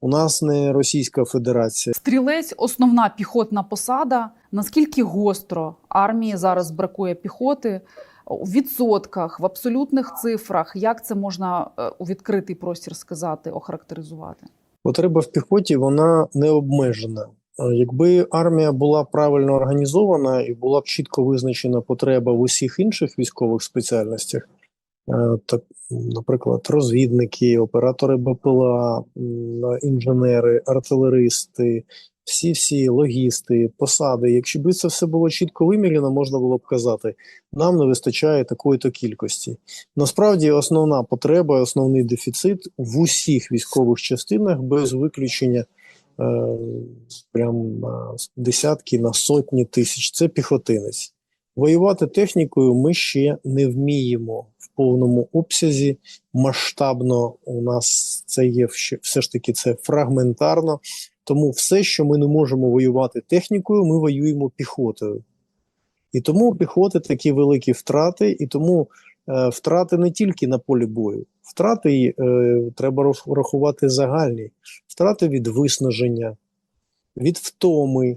У нас не Російська Федерація. Стрілець основна піхотна посада. Наскільки гостро армії зараз бракує піхоти у відсотках, в абсолютних цифрах? Як це можна е, у відкритий простір сказати, охарактеризувати? Потреба в піхоті вона не обмежена. Е, Якби армія була правильно організована і була б чітко визначена потреба в усіх інших військових спеціальностях, так, наприклад, розвідники, оператори БПЛА, інженери, артилеристи, всі всі логісти, посади. Якщо б це все було чітко вимірено, можна було б казати, нам не вистачає такої-то кількості. Насправді, основна потреба, основний дефіцит в усіх військових частинах без виключення е, прям на десятки, на сотні тисяч. Це піхотинець. Воювати технікою ми ще не вміємо в повному обсязі. Масштабно у нас це є все ж таки це фрагментарно. Тому все, що ми не можемо воювати технікою, ми воюємо піхотою. І тому піхоти такі великі втрати, і тому е, втрати не тільки на полі бою. Втрати е, треба рахувати загальні. Втрати від виснаження, від втоми,